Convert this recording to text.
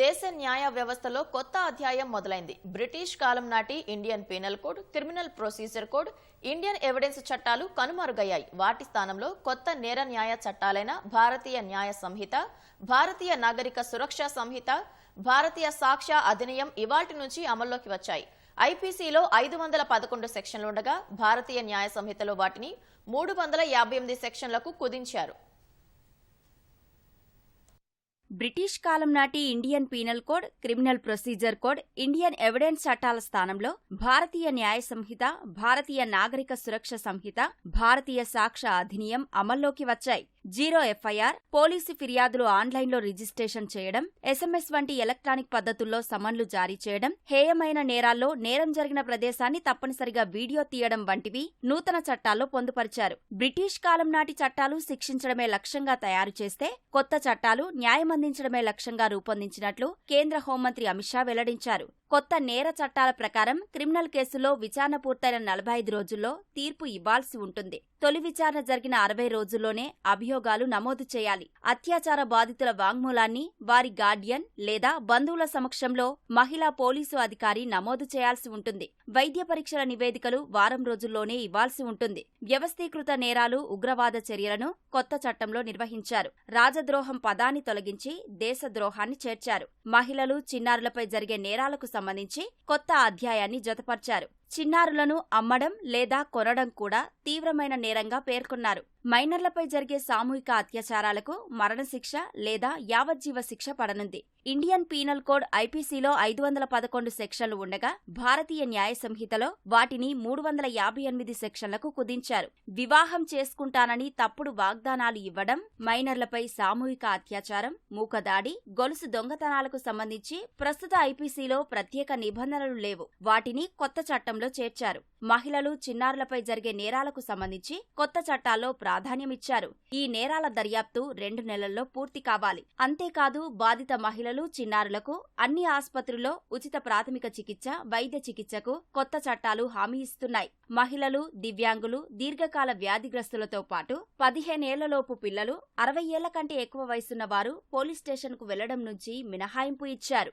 దేశ న్యాయ వ్యవస్థలో కొత్త అధ్యాయం మొదలైంది. బ్రిటిష్ కాలం నాటి Indian Penal Code Criminal Procedure Code Indian Evidence చట్టాలు కనుమరుగయ్యాయి. వాటి స్థానంలో కొత్త నేర న్యాయ చట్టాలైన భారతీయ న్యాయ సంహిత భారతీయ నాగరిక సురక్ష సంహిత భారతీయ సాక్ష్య అధినియం ఇవాటి నుంచి అమల్లోకి వచ్చాయి. ఐపీసీలో ఐదు వందల పదకొండు సెక్షన్లు ఉండగా భారతీయ న్యాయ సంహితలో వాటిని మూడు వందల యాభై ఎనిమిది సెక్షన్లకు కుదించారు. బ్రిటిష్ కాలం నాటి Indian Penal Code Criminal Procedure Code Indian Evidence చట్టాల స్థానంలో భారతీయ న్యాయ సంహిత భారతీయ నాగరిక సురక్ష సంహిత భారతీయ సాక్ష్య అధినియం అమల్లోకి వచ్చాయి. జీరో ఎఫ్ఐఆర్ పోలీసు ఫిర్యాదులు ఆన్లైన్లో రిజిస్ట్రేషన్ చేయడం ఎస్ఎంఎస్ వంటి ఎలక్ట్రానిక్ పద్ధతుల్లో సమన్లు జారీ చేయడం హేయమైన నేరాల్లో నేరం జరిగిన ప్రదేశాన్ని తప్పనిసరిగా వీడియో తీయడం వంటివి నూతన చట్టాల్లో పొందుపరిచారు. బ్రిటిష్ కాలం నాటి చట్టాలు శిక్షించడమే లక్ష్యంగా తయారు చేస్తే కొత్త చట్టాలు న్యాయం అందించడమే లక్ష్యంగా రూపొందించినట్లు కేంద్ర హోంమంత్రి అమిత్ షా వెల్లడించారు. కొత్త నేర చట్టాల ప్రకారం క్రిమినల్ కేసులో విచారణ పూర్తయిన నలభై ఐదు రోజుల్లో తీర్పు ఇవ్వాల్సి ఉంటుంది. తొలి విచారణ జరిగిన అరవై రోజుల్లోనే అభియోగాలు నమోదు చేయాలి. అత్యాచార బాధితుల వాంగ్మూలాన్ని వారి గార్డియన్ లేదా బంధువుల సమక్షంలో మహిళా పోలీసు అధికారి నమోదు చేయాల్సి ఉంటుంది. వైద్య పరీక్షల నివేదికలు వారం రోజుల్లోనే ఇవ్వాల్సి ఉంటుంది. వ్యవస్థీకృత నేరాలు ఉగ్రవాద చర్యలను కొత్త చట్టంలో నిర్వహించారు. రాజద్రోహం పదాన్ని తొలగించి దేశద్రోహాన్ని చేర్చారు. మహిళలు చిన్నారులపై జరిగే నేరాలకు సంబంధించి కొత్త అధ్యాయాన్ని జతపర్చారు. చిన్నారులను అమ్మడం లేదా కొనడం కూడా తీవ్రమైన నేరంగా పేర్కొన్నారు. మైనర్లపై జరిగే సామూహిక అత్యాచారాలకు మరణశిక్ష లేదా యావజ్జీవ శిక్ష పడనుంది. ఇండియన్ పీనల్ కోడ్ ఐపీసీలో ఐదు వందల పదకొండు సెక్షన్లు ఉండగా భారతీయ న్యాయ సంహితలో వాటిని మూడు వందల యాభై ఎనిమిది సెక్షన్లకు కుదించారు. వివాహం చేసుకుంటానని తప్పుడు వాగ్దానాలు ఇవ్వడం మైనర్లపై సామూహిక అత్యాచారం మూకదాడి గొలుసు దొంగతనాలకు సంబంధించి ప్రస్తుత ఐపీసీలో ప్రత్యేక నిబంధనలు లేవు. వాటిని కొత్త చట్టం చట్టంలో చేర్చారు. మహిళలు చిన్నారులపై జరిగే నేరాలకు సంబంధించి కొత్త చట్టాల్లో ప్రాధాన్యమిచ్చారు. ఈ నేరాల దర్యాప్తు రెండు నెలల్లో పూర్తి కావాలి. అంతేకాదు బాధిత మహిళలు చిన్నారులకు అన్ని ఆసుపత్రుల్లో ఉచిత ప్రాథమిక చికిత్స వైద్య చికిత్సకు కొత్త చట్టాలు హామీ ఇస్తున్నాయి. మహిళలు దివ్యాంగులు దీర్ఘకాల వ్యాధిగ్రస్తులతో పాటు పదిహేనేళ్ళలోపు పిల్లలు అరవై ఏళ్ళ కంటే ఎక్కువ వయసున్న వారు పోలీస్ స్టేషన్కు వెళ్ళడం నుంచి మినహాయింపు ఇచ్చారు.